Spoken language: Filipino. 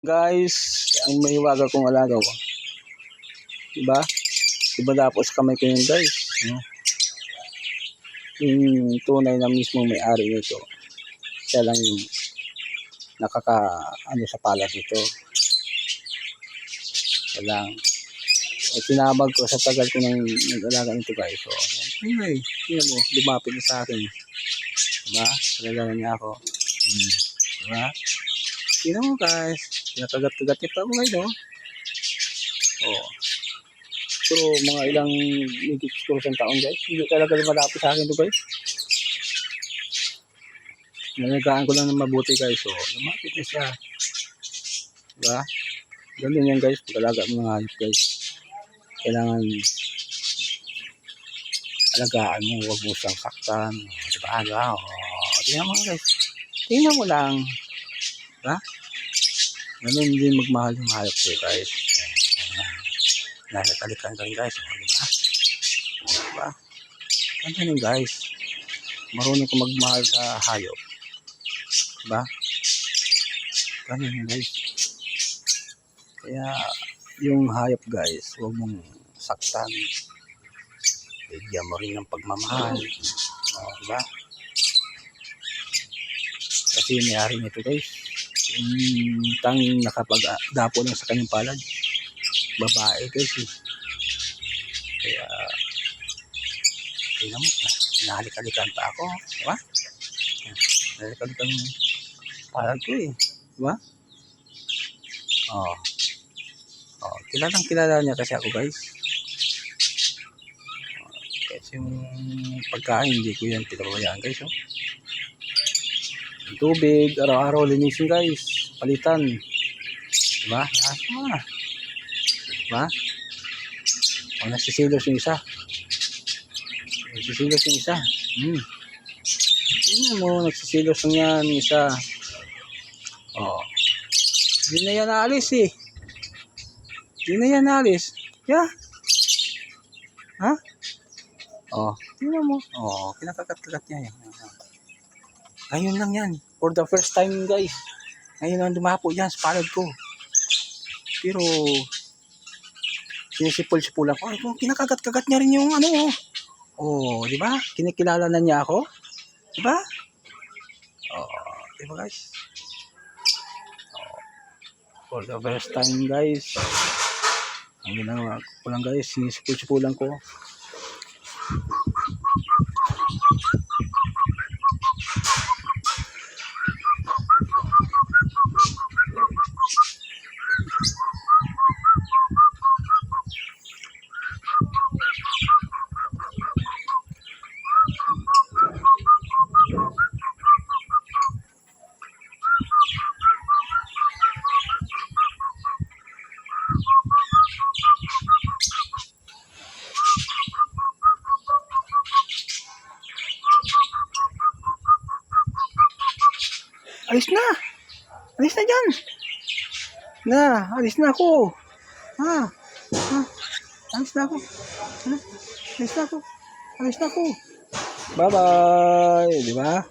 Guys, ang mahiwaga kong alaga ko. Diba? Diba tapos kamay ko yun guys. No? Yung tunay na mismo may-ari nito. Siya lang yung nakaka ano sa palad nito. Siya lang. Eh, tinabag ko sa tagal ko ng nag-alaga nito guys. So, anyway, tingnan mo, lumapit na sa akin. Diba? Talaga niya ako. Hmm. Diba? Tingnan mo guys. Pinakagat-kagat niya pa ako guys, oh. Oh. Pero mga ilang higit siguro isang taon guys. Hindi talaga lumalapit sa akin to guys. Nalagaan ko lang ng mabuti guys. So, lumapit na siya. Diba? Ganun yan guys. Pag-alaga ng mga hayop guys. Kailangan alagaan mo. Huwag mo siyang saktan. Diba? Diba? Oh, tingnan mo guys. Tingnan mo lang. Diba? Ganun din magmahal yung hayop ko guys. Nasa talikan ka rin guys. Diba? Diba? Ganun yun guys. Marunong ko magmahal sa hayop. Diba? Ganun yun guys. Kaya yung hayop guys, huwag mong saktan. Bigyan mo rin ng pagmamahal. O, diba? Kasi may-ari nito guys, yung tanging nakapag-dapo lang sa kanyang palad, babae guys eh. Kaya, tingnan mo, nahalik-halikan pa ako, di ba? Nahalik-halikan palad ko eh, di ba? Oh. Oh, kilalang kilala niya kasi ako guys. Oh, kasi yung pagkain, hindi ko yan pinabayaan guys. Oh. Tubig, araw-araw linisin guys. Palitan. Diba? Lahat mo na. Diba? O nasisilos yung isa. Nagsisilos yung isa. Hmm. Tingnan mo, nagsisilos yung yan, yung isa. O. Hindi na yan naalis eh. Hindi na yan naalis. Yeah. Ha? O. Tingnan mo. O. Kinakagat-kagat niya yan. Ngayon lang yan. For the first time guys. Ngayon lang dumapo yan sa palad ko. Pero sinisipol-sipol ako. Ay, kung kinakagat-kagat niya rin yung ano. Oh, di ba? Kinikilala na niya ako. Di ba? Oh, di ba guys? Oh, for the first time guys. Ang ginawa ko lang guys, sinisipol-sipulan ko. Alis na! Alis na dyan! Na, alis na ako! Ha? Ha? Alis na ako! Ha? Alis na ako! Alis na ako! Bye-bye! Di ba?